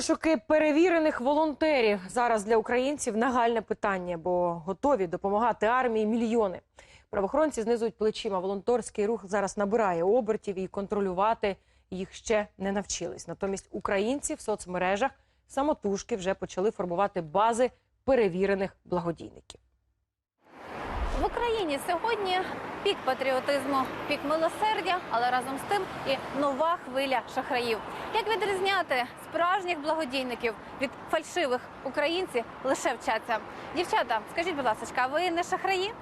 Пошуки перевірених волонтерів зараз для українців нагальне питання, бо готові допомагати армії мільйони. Правоохоронці знизують плечима. Волонтерський рух зараз набирає обертів і контролювати їх ще не навчились. Натомість українці в соцмережах самотужки вже почали формувати бази перевірених благодійників. В Україні сьогодні пік патріотизму, пік милосердя, але разом з тим і нова хвиля шахраїв. Як відрізняти справжніх благодійників від фальшивих українців лише вчаться. Дівчата, скажіть, будь ласка, ви не шахраї?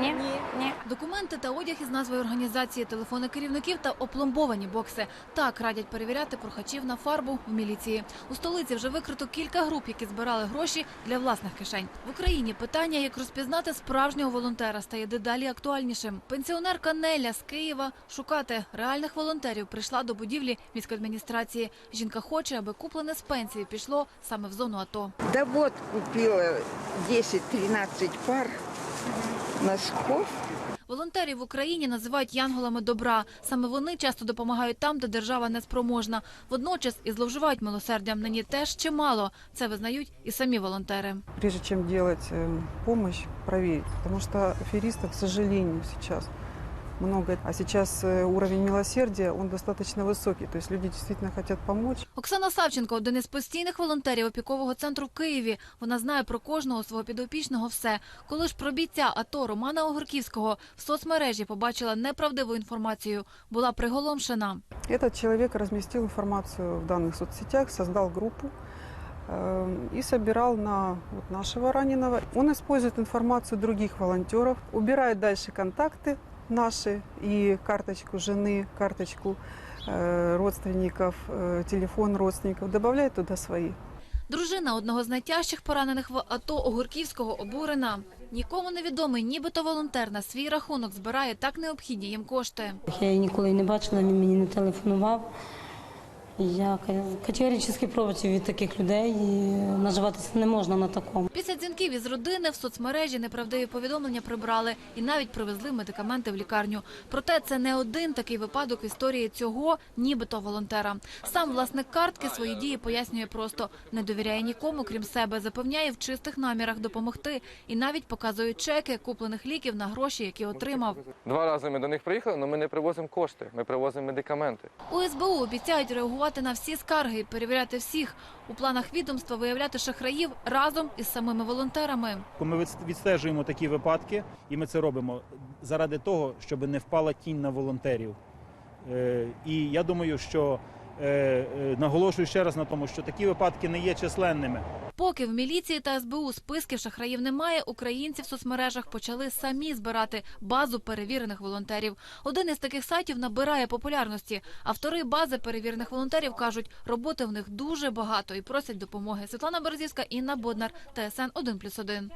Ні. Ні. Документи та одяг із назвою організації, телефони керівників та опломбовані бокси. Так радять перевіряти прохачів на фарбу в міліції. У столиці вже викрито кілька груп, які збирали гроші для власних кишень. В Україні питання, як розпізнати справжнього волонтера, стає дедалі актуальнішим. Пенсіонерка Неля з Києва шукати реальних волонтерів прийшла до будівлі міськадміністрації. Жінка хоче, аби куплене з пенсії пішло саме в зону АТО. Да вот купила 10-13 пар носков. Волонтерів в Україні називають янголами добра. Саме вони часто допомагають там, де держава неспроможна. Водночас і зловживають милосердям. Нині теж чимало. Це визнають і самі волонтери. прежде чим робити допомогу, перевірити, тому що что аферистов, к сожалению, сейчас много. А сейчас э, уровень милосердия, он достаточно высокий. То есть люди действительно хотят помочь. Оксана Савченко один із постійних волонтерів опікового центру в Києві. Вона знає про кожного свого підопічного все. Коли ж про бійця АТО Романа Огурківського в соцмережі побачила неправдиву інформацію, була приголомшена. Этот человек разместил информацию в данных соцсетях, создал группу э, и собирал на вот нашего раненого. Он использует информацию других волонтеров, убирает дальше контакты наши и карточку жены, карточку э, родственников, э, телефон родственников, добавляет туда свои. Дружина одного з найтяжчих поранених в АТО Огурківського обурена. Нікому невідомий, нібито волонтер на свій рахунок збирає так необхідні їм кошти. Я її ніколи не бачила, він мені не телефонував. Я категорично проти від таких людей і наживатися не можна на такому. Після дзвінків із родини в соцмережі неправдиві повідомлення прибрали і навіть привезли медикаменти в лікарню. Проте це не один такий випадок в історії цього, нібито волонтера. Сам власник картки свої дії пояснює просто не довіряє нікому, крім себе, запевняє в чистих намірах допомогти і навіть показує чеки куплених ліків на гроші, які отримав. Два рази ми до них приїхали, але ми не привозимо кошти, ми привозимо медикаменти. У СБУ обіцяють реагувати на всі скарги і перевіряти всіх. У планах відомства виявляти шахраїв разом із самими волонтерами. Ми від- відстежуємо такі випадки, і ми це робимо заради того, щоб не впала тінь на волонтерів. Е, І я думаю, що наголошую ще раз на тому, що такі випадки не є численними. Поки в міліції та СБУ списків шахраїв немає, українці в соцмережах почали самі збирати базу перевірених волонтерів. Один із таких сайтів набирає популярності. Автори бази перевірених волонтерів кажуть, роботи в них дуже багато і просять допомоги. Світлана Березівська, Інна Боднар, ТСН 1+,1.